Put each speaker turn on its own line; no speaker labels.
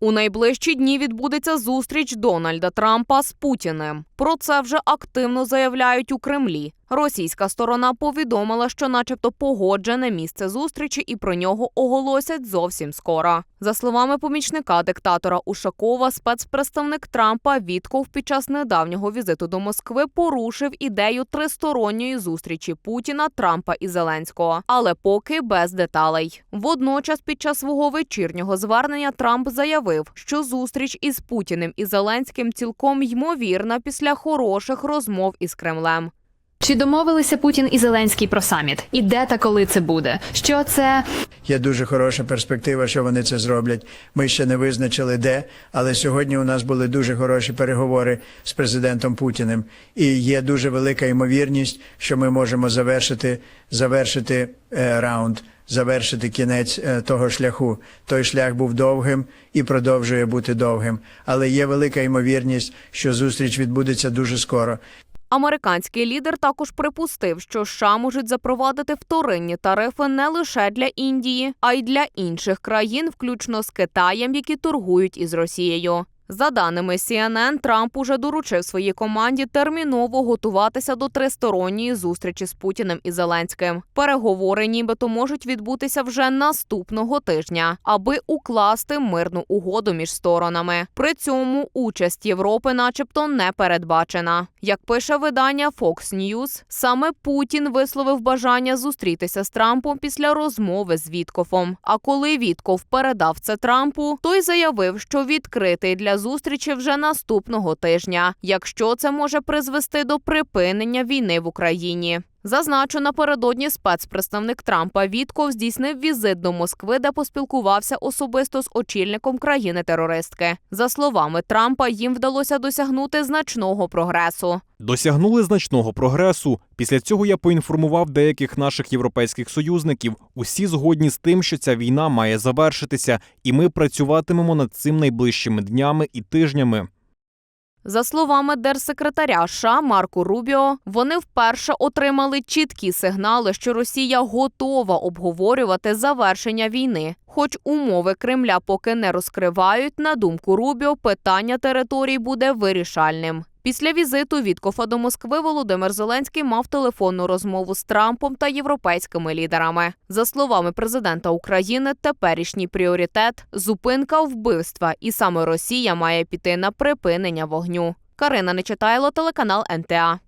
У найближчі дні відбудеться зустріч Дональда Трампа з Путіним. Про це вже активно заявляють у Кремлі. Російська сторона повідомила, що, начебто, погоджене місце зустрічі, і про нього оголосять зовсім скоро. За словами помічника диктатора Ушакова, спецпредставник Трампа Вітков під час недавнього візиту до Москви порушив ідею тристоронньої зустрічі Путіна, Трампа і Зеленського, але поки без деталей. Водночас, під час свого вечірнього звернення Трамп заявив, що зустріч із Путіним і Зеленським цілком ймовірна після хороших розмов із Кремлем.
Чи домовилися Путін і Зеленський про саміт? І де та коли це буде? Що це
Є дуже хороша перспектива, що вони це зроблять. Ми ще не визначили де, але сьогодні у нас були дуже хороші переговори з президентом Путіним. І є дуже велика ймовірність, що ми можемо завершити, завершити е, раунд, завершити кінець е, того шляху. Той шлях був довгим і продовжує бути довгим. Але є велика ймовірність, що зустріч відбудеться дуже скоро.
Американський лідер також припустив, що США можуть запровадити вторинні тарифи не лише для Індії, а й для інших країн, включно з Китаєм, які торгують із Росією. За даними CNN, Трамп уже доручив своїй команді терміново готуватися до тристоронньої зустрічі з Путіним і Зеленським. Переговори нібито можуть відбутися вже наступного тижня, аби укласти мирну угоду між сторонами. При цьому участь Європи, начебто, не передбачена. Як пише видання Fox News, саме Путін висловив бажання зустрітися з Трампом після розмови з Віткофом. А коли Вітков передав це Трампу, той заявив, що відкритий для зустрічі вже наступного тижня, якщо це може призвести до припинення війни в Україні. Зазначу, напередодні спецпредставник Трампа Вітков здійснив візит до Москви, де поспілкувався особисто з очільником країни-терористки. За словами Трампа, їм вдалося досягнути значного прогресу.
Досягнули значного прогресу. Після цього я поінформував деяких наших європейських союзників. Усі згодні з тим, що ця війна має завершитися, і ми працюватимемо над цим найближчими днями і тижнями.
За словами держсекретаря США Марку Рубіо, вони вперше отримали чіткі сигнали, що Росія готова обговорювати завершення війни. Хоч умови Кремля поки не розкривають, на думку Рубіо, питання територій буде вирішальним. Після візиту Віткофа до Москви Володимир Зеленський мав телефонну розмову з Трампом та європейськими лідерами. За словами президента України, теперішній пріоритет зупинка вбивства, і саме Росія має піти на припинення вогню. Карина Нечитайло, телеканал НТА.